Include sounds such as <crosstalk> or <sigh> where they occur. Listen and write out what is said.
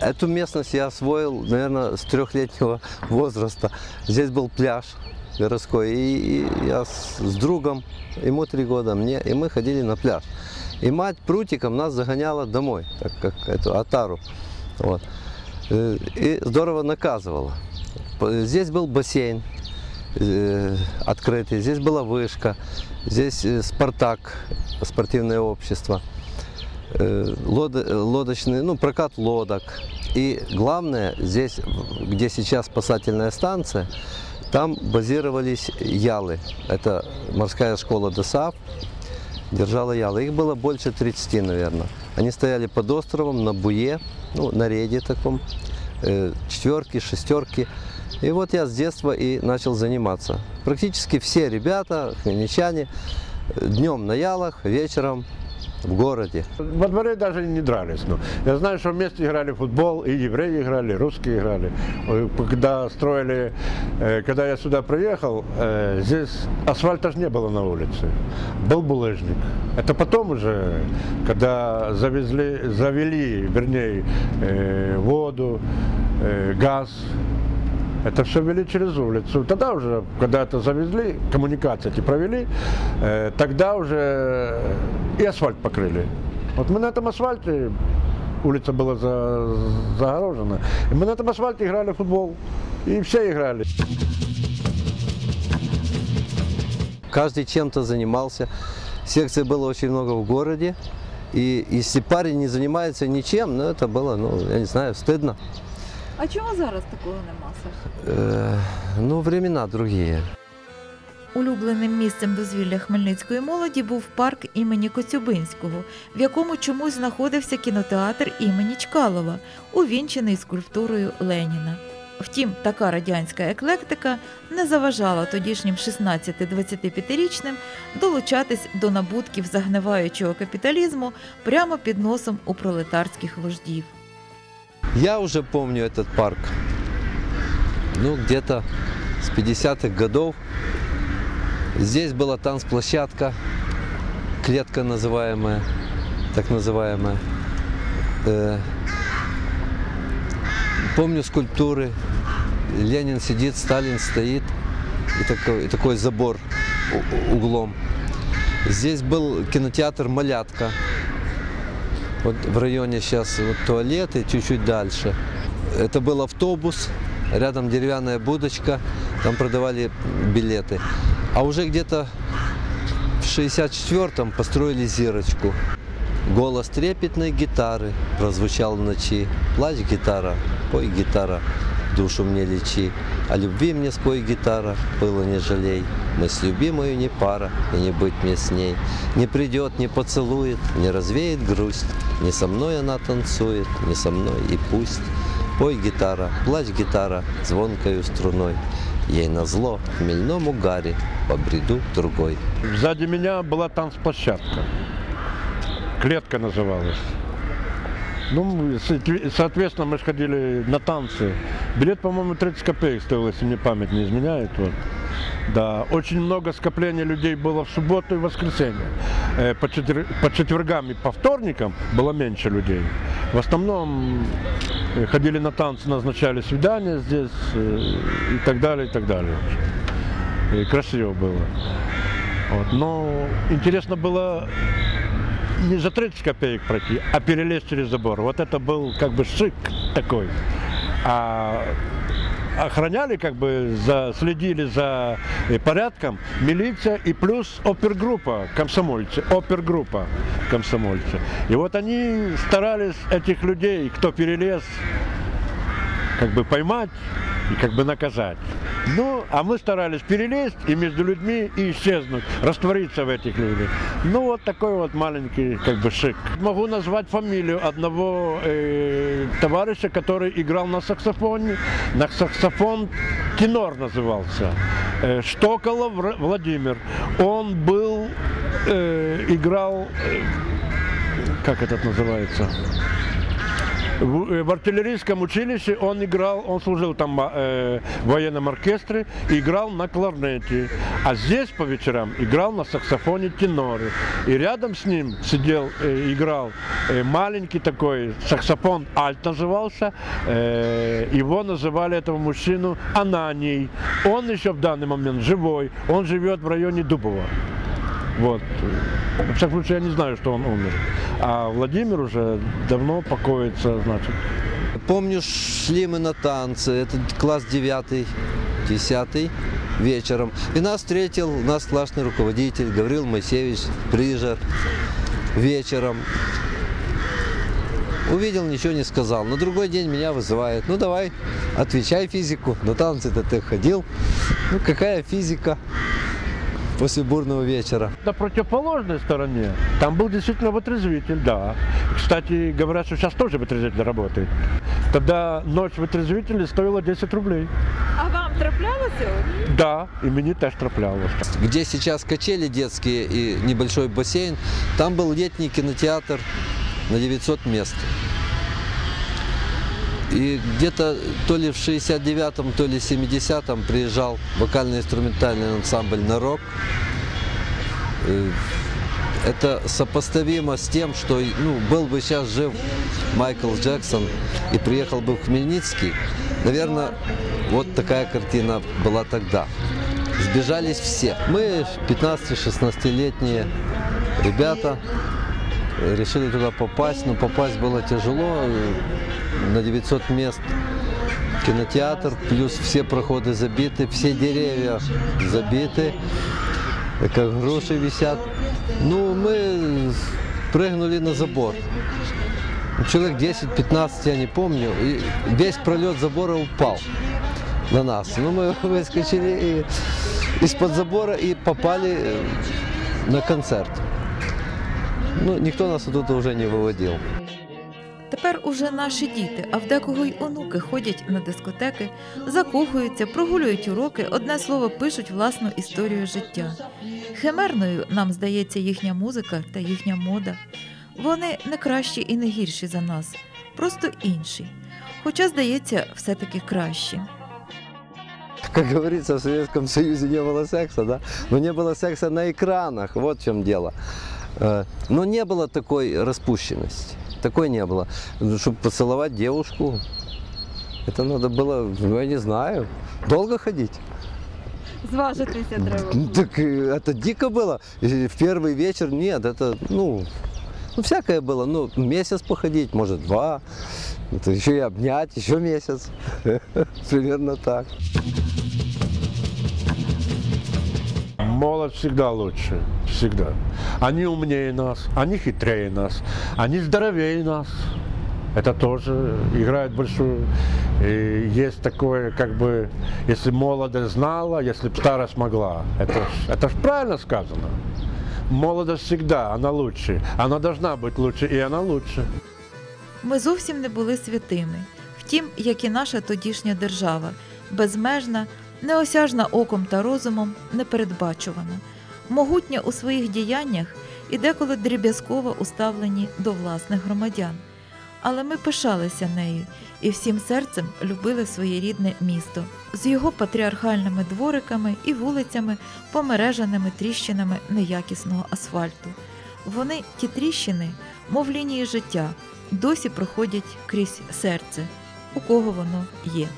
Эту местность я освоил, наверное, с трехлетнего возраста. Здесь был пляж городской, и, я с, другом, ему три года, мне, и мы ходили на пляж. И мать прутиком нас загоняла домой, так как эту отару. Вот. Э, И здорово наказывала. Здесь был бассейн э, открытый, здесь была вышка, здесь э, Спартак, спортивное общество лодочный, ну, прокат лодок. И главное, здесь, где сейчас спасательная станция, там базировались ялы. Это морская школа ДОСАВ держала ялы. Их было больше 30, наверное. Они стояли под островом на буе, ну, на рейде таком, э, четверки, шестерки. И вот я с детства и начал заниматься. Практически все ребята, хмельничане, э, днем на ялах, вечером в городе. Во дворе даже не дрались. Ну. Я знаю, что вместе играли в футбол, и евреи играли, и русские играли. Когда строили, э, когда я сюда приехал, э, здесь асфальта же не было на улице. Был булыжник. Это потом уже, когда завезли, завели, вернее, э, воду, газ, это все вели через улицу. Тогда уже, когда это завезли, коммуникации эти провели, э, тогда уже и асфальт покрыли. Вот мы на этом асфальте, улица была за- загорожена, и мы на этом асфальте играли в футбол. И все играли. Каждый чем-то занимался. Секций было очень много в городе. И если парень не занимается ничем, ну это было, ну, я не знаю, стыдно. А чому зараз такого нема, Саш? Э, ну, времена другие. Улюбленим місцем дозвілля хмельницької молоді був парк імені Коцюбинського, в якому чомусь знаходився кінотеатр імені Чкалова, увінчений скульптурою Леніна. Втім, така радянська еклектика не заважала тодішнім 16-25-річним долучатись до набутків загниваючого капіталізму прямо під носом у пролетарських вождів. Я уже помню этот парк. Ну, где-то с 50-х годов. Здесь была танцплощадка, клетка называемая, так называемая. Э, помню скульптуры. Ленин сидит, Сталин стоит, и такой, и такой забор углом. Здесь был кинотеатр «Малятка». Вот в районе сейчас вот туалеты, чуть-чуть дальше. Это был автобус, рядом деревянная будочка, там продавали билеты. А уже где-то в 64-м построили зирочку. Голос трепетной гитары прозвучал в ночи. Плачь, гитара, пой, гитара, душу мне лечи. О любви мне спой, гитара, было не жалей. Мы с любимою не пара, и не быть мне с ней. Не придет, не поцелует, не развеет грусть. Не со мной она танцует, не со мной и пусть. Пой, гитара, плачь, гитара, звонкою струной. Ей назло хмельному гаре, по бреду другой. Сзади меня была танцплощадка. Клетка называлась. Ну, соотве- соответственно, мы же ходили на танцы. Билет, по-моему, 30 копеек стоил, если мне память не изменяет. Вот. Да, очень много скопления людей было в субботу и воскресенье. Э, По, четвер- по четвергам и по вторникам было меньше людей. В основном э, ходили на танцы, назначали свидания здесь э, и так далее, и так далее. И красиво было. Вот. Но интересно было не за 30 копеек пройти, а перелезть через забор. Вот это был как бы шик такой. А охраняли, как бы за, следили за э, порядком милиция и плюс опергруппа комсомольцы, опергруппа комсомольцы. И вот они старались этих людей, кто перелез, как бы поймать и как бы наказать. Ну, а мы старались перелезть и между людьми и исчезнуть, раствориться в этих людях. Ну, вот такой вот маленький как бы шик. Могу назвать фамилию одного э, товарища, который играл на саксофоне. На саксофон тенор назывался. Э, Штоколов Владимир. Он был, э, играл, э, как этот называется? В, э, в артиллерийском училище он играл, он служил там э, в военном оркестре, играл на кларнете. А здесь по вечерам играл на саксофоне теноры. И рядом с ним сидел, э, играл э, маленький такой саксофон альт назывался. Э, его называли этого мужчину Ананий. Он еще в данный момент живой. Он живет в районе Дубова. Вот. В всяком случае, я не знаю, что он умер. А Владимир уже давно покоится, значит. Помню, шли мы на танцы, это класс 9, 10 вечером. И нас встретил наш классный руководитель Гаврил Моисеевич Прижер вечером. Увидел, ничего не сказал. На другой день меня вызывает. Ну давай, отвечай физику. На танцы-то ты ходил. Ну какая физика после бурного вечера? На противоположной стороне там был действительно вытрезвитель, да. Кстати, говорят, что сейчас тоже вытрезвитель работает. Тогда ночь вытрезвителя стоила 10 рублей. А вам траплялося? Да, и мені теж траплялось. Где сейчас качели детские и небольшой бассейн, там был летний кинотеатр на 900 мест. И где-то то ли в 69-м, то ли в 70-м приезжал вокально-инструментальный ансамбль «Нарок». Э, Это сопоставимо с тем, что ну, был бы сейчас жив Майкл Джексон и приехал бы в Хмельницкий. Наверное, вот такая картина была тогда. Сбежались все. Мы 15-16-летние ребята решили туда попасть, но попасть было тяжело. На 900 мест кинотеатр, плюс все проходы забиты, все деревья забиты, как груши висят. Ну, мы прыгнули на забор. Человек 10-15, я не помню, и весь пролет забора упал на нас. Ну, мы <laughs> выскочили из-под забора и попали на концерт. Ну, никто нас оттуда уже не выводил. Тепер уже наші діти, а в декого й онуки ходять на дискотеки, закохуються, прогулюють уроки, одне слово пишуть власну історію життя. Химерною нам здається їхня музика та їхня мода. Вони не кращі і не гірші за нас, просто інші. Хоча, здається, все-таки кращі. Как говорится, в Советском Союзе не было секса, да? Но не было секса на экранах, вот в чем дело. Э, Но не было такой распущенности. Такой не было. Чтобы поцеловать девушку, это надо было, ну, я не знаю, долго ходить. Зважитися треба. Ну, Так э, это дико было. И в первый вечер нет, это, ну, ну, всякое было. Ну, месяц походить, может, два. Это еще и обнять, еще месяц. <laughs> Примерно так. Молодь всегда лучше, всегда. Они умнее нас, они хитрее нас, они здоровее нас. Это тоже играет большую... И есть такое, как бы, если молодость знала, если б старость могла. Это, ж- это ж правильно сказано. Молодость всегда, она лучше. Она должна быть лучше, и она лучше. Ми зовсім не були святими. Втім, як і наша тодішня держава, безмежна, неосяжна оком та розумом, непередбачувана, могутня у своїх діяннях і деколи дріб'язково уставлені до власних громадян. Але ми пишалися нею і всім серцем любили своє рідне місто з його патріархальними двориками і вулицями, помереженими тріщинами неякісного асфальту. Вони, ті тріщини, мов лінії життя, досі проходять крізь серце, у кого воно є.